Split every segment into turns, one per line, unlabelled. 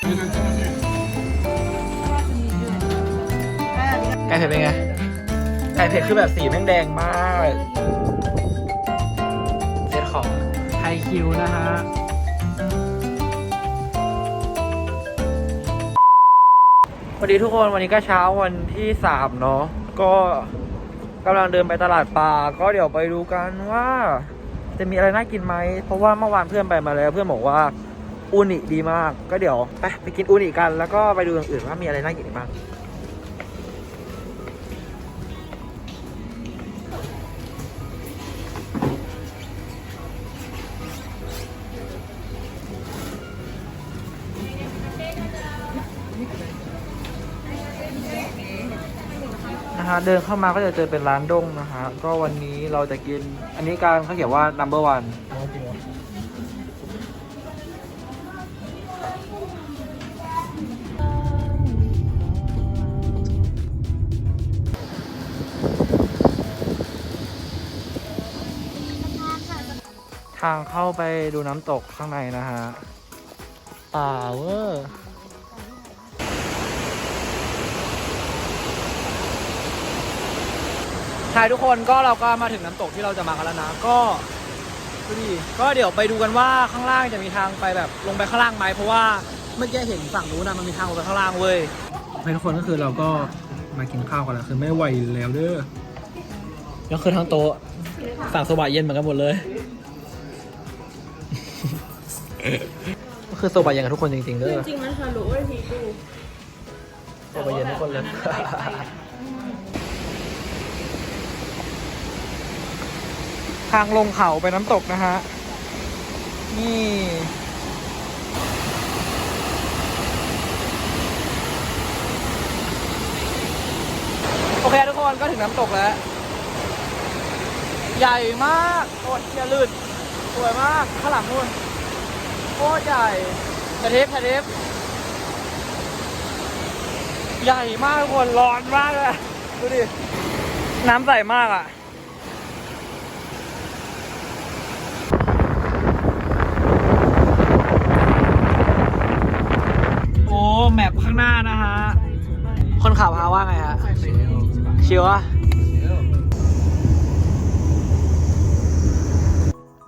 ไก่เผ็ดเป็นไง ไก่เผ็ดคือแบบสีแม่งแดงมาก เซตของไทคิวนะฮะ สวัสดีทุกคนวันนี้ก็เช้าวันที่สามเนาะ ก็กำลังเดินไปตลาดปลา ก็เดี๋ยวไปดูกันว่า จะมีอะไรน่ากินไหม เพราะว่าเมื่อวานเพื่อนไปมาแล้วเพื่อนบอกว่า อูนิดีมาก ก็เดี๋ยวไปไปกินอูนิกัน แล้วก็ไปดูอย่างอื่นว่ามีอะไรน่ากินอีกบ้างนะฮะเดินเข้ามาก็จะเจอเป็นร้านด้งนะฮะ ก็วันนี้เราจะกิน อันนี้การเขาเขียนว่า number one ทางเข้าไปดูน้ำตกข้างในนะฮะ ป่าเวอร์ใช่ทุกคนก็เราก็มาถึงน้ำตกที่เราจะมากันแล้วนะ ก็ดูดิก็เดี๋ยวไปดูกันว่าข้างล่างจะมีทางไปแบบลงไปข้างล่างไหมเพราะว่าเมื่อกี้เห็นฝั่งนู้นนะมันมีทางลงไปข้างล่างเว้ยทุกคนก็คือเราก็มากินข้าวกันแล้วคือไม่ไหวแล้วเด้อแล้วคือทั้งโต๊ะสั่งโซบะเย็นเหมือนกันหมดเลยก็ คือโซบะเย็นกับทุกคนจริงๆเด้อ
จริงๆมันทะลุเว้ยพีกู
โซบะเย็นทุกคนเลยทางลงเขาไปน้ำตกนะฮะ นี่ โอเคทุกคนก็ถึงน้ำตกแล้ว ใหญ่มากโอ้ยอย่าลื่นสวยมาก ข้างหลังนู่นโคตรใหญ่กระเทปกระเทปใหญ่มากทุกคนร้อนมากเลยดูดิ น้ำใสมากอะโอ้แมปข้างหน้านะฮะ คนขับพาว่าไงฮะชิวอะ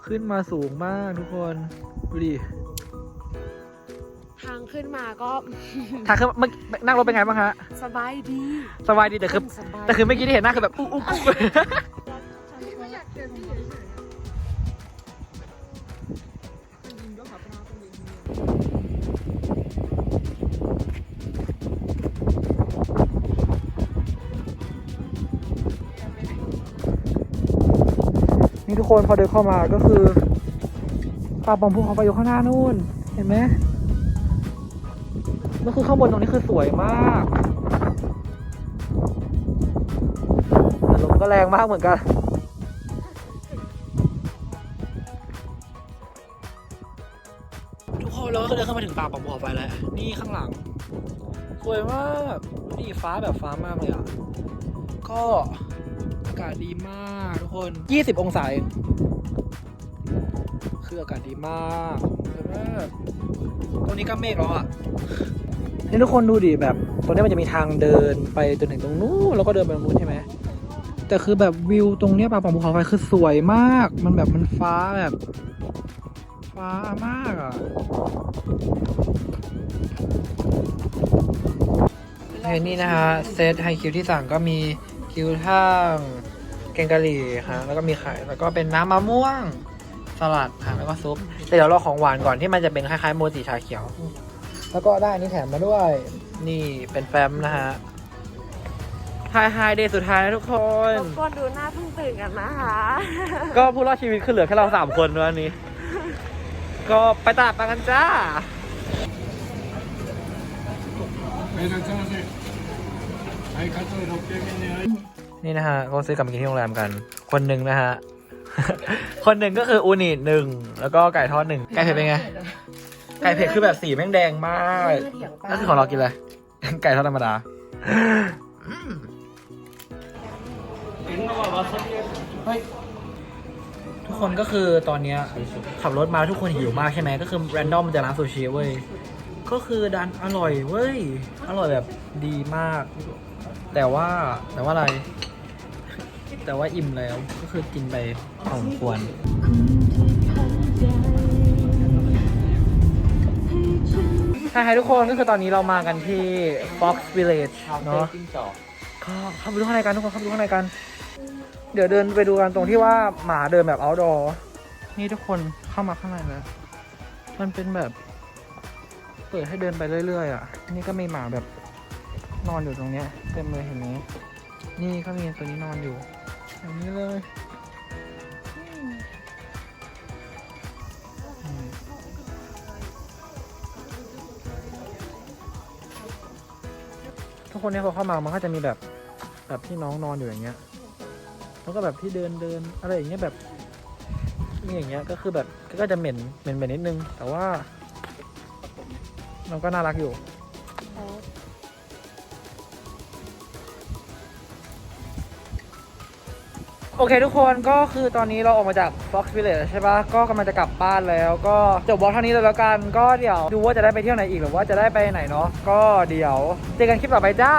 ขึ้นมาสูงมากทุกคน ดูดิ
ทางขึ้นมาก็
ทางขึ้นเมื่อนั่งรถเป็นไงบ้างฮะ
สบายดี
สบายดีแต่คือ
สบาย
แต่คือเมื่อกี้ที่เห็นหน้าคือแบบอุ๊กอุ๊กอุ๊กนี่ทุกคนพอเดินเข้ามาก็คือป่าปอมภูเขาไปอยู่ข้างหน้านู่น เห็นไหม แล้วคือข้างบนตรงนี้คือสวยมากแต่ลมก็แรงมากเหมือนกัน ทุกคนเราก็เดินเข้ามาถึงป่าปอมภูเขาไฟแล้ว นี่ข้างหลัง สวยมากนี่ฟ้าแบบฟ้ามากเลยอะ ก็อากาศดีมากทุกคน 20 องศาเองคืออากาศดีมากสวยมากตรงนี้ก็เมฆแล้วอะ นี่ทุกคนดูดิแบบตรงนี้มันจะมีทางเดินไปจนถึงตรงนู้นแล้วก็เดินไปตรงนู้นใช่ไหมแต่คือแบบวิวตรงเนี้ยป่าปองภูเขาไฟคือสวยมาก มันแบบมันฟ้าแบบ ฟ้ามากอะเฮ้ยนี่นะฮะเซตไฮคิวที่สั่งก็มีคิวท่างแกงกะหรี่ฮะแล้วก็มีไข่แล้วก็เป็นน้ำมะม่วง สลัดฮะแล้วก็ซุปแต่เดี๋ยวรอของหวานก่อนที่มันจะเป็นคล้ายๆโมจิชาเขียว แล้วก็ได้อันนี้แถมมาด้วย นี่เป็นแฟมนะฮะไฮไฮเดย์สุดท้ายนะทุกคน
รบกวนดูหน้าเพิ่งตื่นกันนะคะ
ก็ผู้รอดชีวิตคือเหลือแค่เราสามคนวันนี้ ก็ไปตลาดปลากันจ้านี่นะฮะก็ซื้อกลับมากินที่โรงแรมกัน คนหนึ่งนะฮะ คนหนึ่งก็คืออูนิหนึ่งแล้วก็ไก่ทอดหนึ่งไก่เผ็ดเป็นไง ไก่เผ็ดคือแบบสีแม่งแดงมากนั่นคือของเรากินอะไร ไก่ทอดธรรมดาเฮ้ยทุกคนก็คือตอนเนี้ยขับรถมาทุกคนหิวมากใช่ไหมก็คือแรนดอมมันจะร้านซูชิเว้ยก็คือดันอร่อยเว้ยอร่อยแบบดีมาก แต่ว่าแต่ว่าอะไร แต่ว่าอิ่มแล้วก็คือกินไปพอสมควร ใช่ทุกคนก็คือตอนนี้เรามากันที่ Fox Village เนาะก็เข้าไปดูข้างในกันทุกคนเข้าไปดูข้างในกัน เดี๋ยวเดินไปดูกันตรงที่ว่าหมาเดินแบบ outdoor นี่ทุกคนเข้ามาข้างในแล้วมันเป็นแบบ เปิดให้เดินไปเรื่อยๆอะนี่ก็มีหมาแบบนอนอยู่ตรงเนี้ยเต็มเลยเห็นไหมนี่ก็มีตัวนี้นอนอยู่อย่างนี้เลย ทุกคนนี้พอเข้ามามันก็จะมีแบบแบบที่น้องนอนอยู่อย่างเงี้ย แล้วก็แบบที่เดินเดินอะไรอย่างเงี้ยแบบนี่อย่างเงี้ยก็คือแบบก็จะเหม็นเหม็นแบบนิดนึง แต่ว่า มันก็น่ารักอยู่ อเคทุกคนก็คือตอนนี้เราออกมาจาก Fox Village ใช่ปะก็กำลังจะกลับบ้านแล้ว ก็จบบล็อกเท่านี้เลยแล้วกันก็เดี๋ยวดูว่าจะได้ไปเที่ยวไหนอีกหรือว่าจะได้ไปไหนเนาะก็เดี๋ยวเจอกันคลิปต่อไปจ้า